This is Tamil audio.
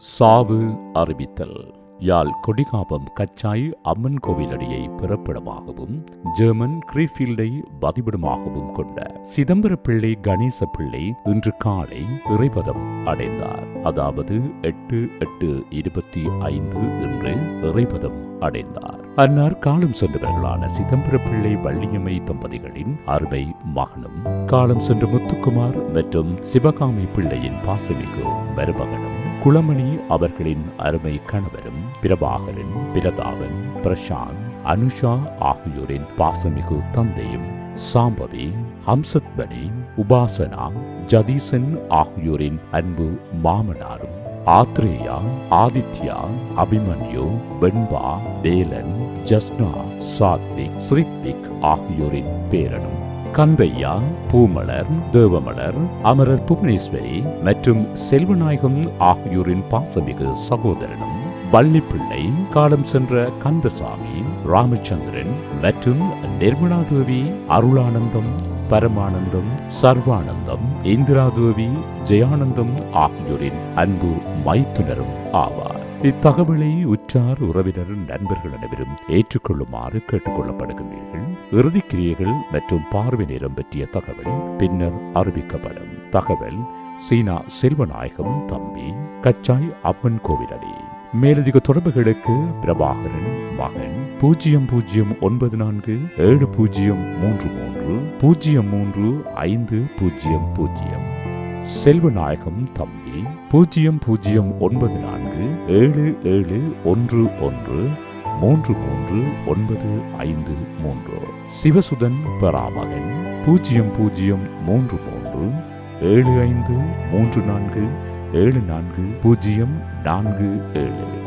சாவு அறிவித்தல். யாழ் கொடிகாபம் கச்சாய் அம்மன் கோவிலடியை பிறப்பிடமாகவும் ஜெர்மன் கிரீஃபீல்டை வதிவிடமாகவும் கொண்ட சிதம்பர பிள்ளை கணேச பிள்ளை இன்று காலை இறைவதம் அடைந்தார். அதாவது எட்டு எட்டு இருபத்தி ஐந்து என்று இறைவதம் அடைந்தார். அன்னார் காலம் சென்றவர்களான சிதம்பர பிள்ளை வள்ளியம்மை தம்பதிகளின் அருமை மகனும் காலம் சென்ற முத்துக்குமார் மற்றும் சிவகாமி பிள்ளையின் பாசமிகு மருமகனும் குளமணி அவர்களின் அருமை கணவரும் பிரபாகரன் பிரதாபன் பிரசாந்த் அனுஷா ஆகியோரின் பாசமிகு தந்தையும் சாம்பவி ஹம்சத்பனி உபாசனா ஜதீசன் ஆகியோரின் அன்பு மாமனாரும் ஆத்ரேயா ஆதித்யா அபிமன்யு வெண்பா வேலன் ஜஸ்னா சாத்விக் ஸ்ரித்விக் ஆகியோரின் பேரனும். கந்தையா பூமலர் தேவமலர் அமரர் புவனேஸ்வரி மற்றும் செல்வநாயகம் ஆகியோரின் பாசமிகு சகோதரனும் வள்ளிப்பிள்ளை காலம் சென்ற கந்தசாமி ராமச்சந்திரன் மற்றும் நிர்மலாதேவி அருளானந்தம் பரமானந்தம் சர்வானந்தம் இந்திராதேவி ஜெயானந்தம் ஆகியோரின் அன்பு மைத்துனரும் ஆவார். இத்தகவலை உற்றார் உறவினர் நண்பர்கள் அனைவரும் ஏற்றுக்கொள்ளுமாறு கேட்டுக்கொள்ளப்படுகின்றீர்கள். இறுதி கிரியைகள் மற்றும் பார்வை நேரம் பற்றிய தகவல் பின்னர் அறிவிக்கப்படும். தகவல் சீனா செல்வநாயகம் தம்பி கச்சாய் அம்மன் கோவிலடி மேலதிக தொடர்புகளுக்கு பிரபாகரன் மகன் பூஜ்ஜியம் பூஜ்ஜியம் ஒன்பது நான்கு ஏழு பூஜ்ஜியம் மூன்று மூன்று பூஜ்ஜியம் மூன்று ஐந்து பூஜ்ஜியம் பூஜ்ஜியம். செல்வநாயகம் தம்பி பூஜ்ஜியம் பூஜ்ஜியம் ஒன்பது நான்கு ஏழு ஏழு ஒன்று ஒன்று மூன்று மூன்று ஒன்பது ஐந்து மூன்று. சிவசுதன் பெறாமகன் பூஜ்ஜியம் பூஜ்ஜியம் மூன்று மூன்று. ஏழு ஐந்து மூன்று நான்கு ஏழு நான்கு பூஜ்ஜியம் நான்கு ஏழு.